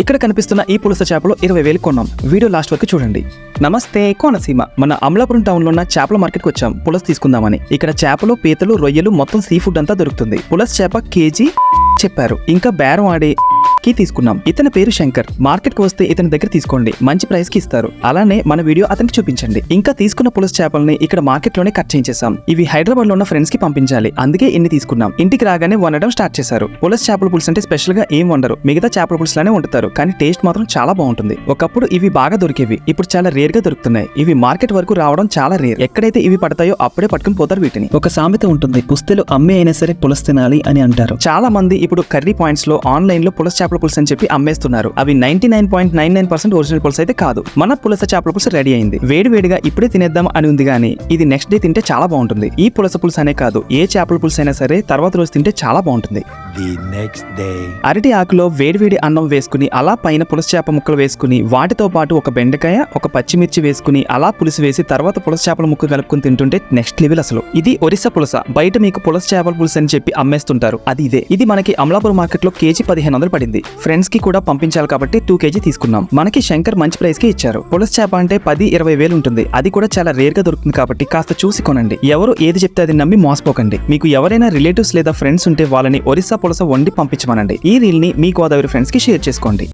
ఇక్కడ కనిపిస్తున్న ఈ పులస చేపలు ఇరవై వేలు కొన్నాం. వీడియో లాస్ట్ వరకు చూడండి. నమస్తే కోనసీమ. మన అమలాపురం టౌన్లో ఉన్న చేపల మార్కెట్కి వచ్చాం. పులస తీసుకుందామని. ఇక్కడ చేపలు పీతలు రొయ్యలు మొత్తం సీ ఫుడ్ అంతా దొరుకుతుంది. పులస చేప కేజీ చెప్పారు. ఇంకా బేరం ఆడి కి తీసుకున్నాం. ఇతని పేరు శంకర్. మార్కెట్కి వస్తే ఇతని దగ్గర తీసుకోండి. మంచి ప్రైస్కి ఇస్తారు. అలానే మన వీడియో అతనికి చూపించండి. ఇంకా తీసుకున్న పులస చేపల్ని ఇక్కడ మార్కెట్లోనే కట్ చేయించేసాం ఇవి హైదరాబాద్లో ఉన్న ఫ్రెండ్స్కి పంపించాలి. అందుకే ఇన్ని తీసుకున్నాం. ఇంటికి రాగానే వండడం స్టార్ట్ చేశారు. పులస చేపల పులుసు అంటే స్పెషల్గా ఏం వండరు. మిగతా చేపల పులుసులానే వండుతారు. కానీ టేస్ట్ మాత్రం చాలా బాగుంటుంది. ఒకప్పుడు ఇవి బాగా దొరికేవి. ఇప్పుడు చాలా రేర్గా దొరుకుతున్నాయి. ఇవి మార్కెట్ వరకు రావడం చాలా రేర్. ఎక్కడైతే ఇవి పడతాయో అప్పుడే పట్టుకుని పోతారు వీటిని. ఒక సామెత ఉంటుంది. పుస్తెలు అమ్మే అయినా సరే పులస తినాలి అని అంటారు. చాలా మంది ఇప్పుడు కర్రీ పాయింట్స్లో ఆన్లైన్లో పులస చేపల పులుసు అని చెప్పి అమ్మేస్తున్నారు. అవి ninety nine point nine nine percent original పులుసు అయితే కాదు. మన పులస చేపల పులుసు రెడీ అయింది. వేడి వేడిగా ఇప్పుడే తినేద్దాం అని ఉంది కానీ ఇది నెక్స్ట్ డే తింటే చాలా బాగుంటుంది. ఈ పులస పులుసు అనే కాదు ఏ చేపల పులుసు అయినా సరే తర్వాత రోజు తింటే చాలా బాగుంటుంది. ది నెక్స్ట్ డే అరటి ఆకులో వేడివేడి అన్నం వేసుకుని అలా పైన పులస చేప ముక్కలు వేసుకుని వాటితో పాటు ఒక బెండకాయ ఒక పచ్చిమిర్చి వేసుకుని అలా పులుసు వేసి తర్వాత పులస చేపల ముక్క కలుపుకుని తింటుంటే నెక్స్ట్ లెవెల్ అసలు. ఇది ఒరిస్సా పులస. బయట మీకు పులస చేపల పులుసు అని చెప్పి అమ్మేస్తుంటారు. అది ఇదే. ఇది మనకి అమలాపురం మార్కెట్లో కేజీ పదిహేను వందలు పడింది. ఫ్రెండ్స్కి కూడా పంపించాలి కాబట్టి టూ కేజీ తీసుకున్నాం. మనకి శంకర్ మంచి ప్రైస్కి ఇచ్చారు. పులస చేప అంటే పది ఇరవై వేలు ఉంటుంది. అది కూడా చాలా రేర్గా దొరుకుతుంది కాబట్టి కాస్త చూసి కొనండి. ఎవరు ఏది చెప్తే అది నమ్మి మోసపోకండి. మీకు ఎవరైనా రిలేటివ్స్ లేదా ఫ్రెండ్స్ ఉంటే వాళ్ళని ఒరిస్సా పులస వండి పంపించమనండి. ఈ రీల్ని మీ గోదావరి ఫ్రెండ్స్కి షేర్ చేసుకోండి.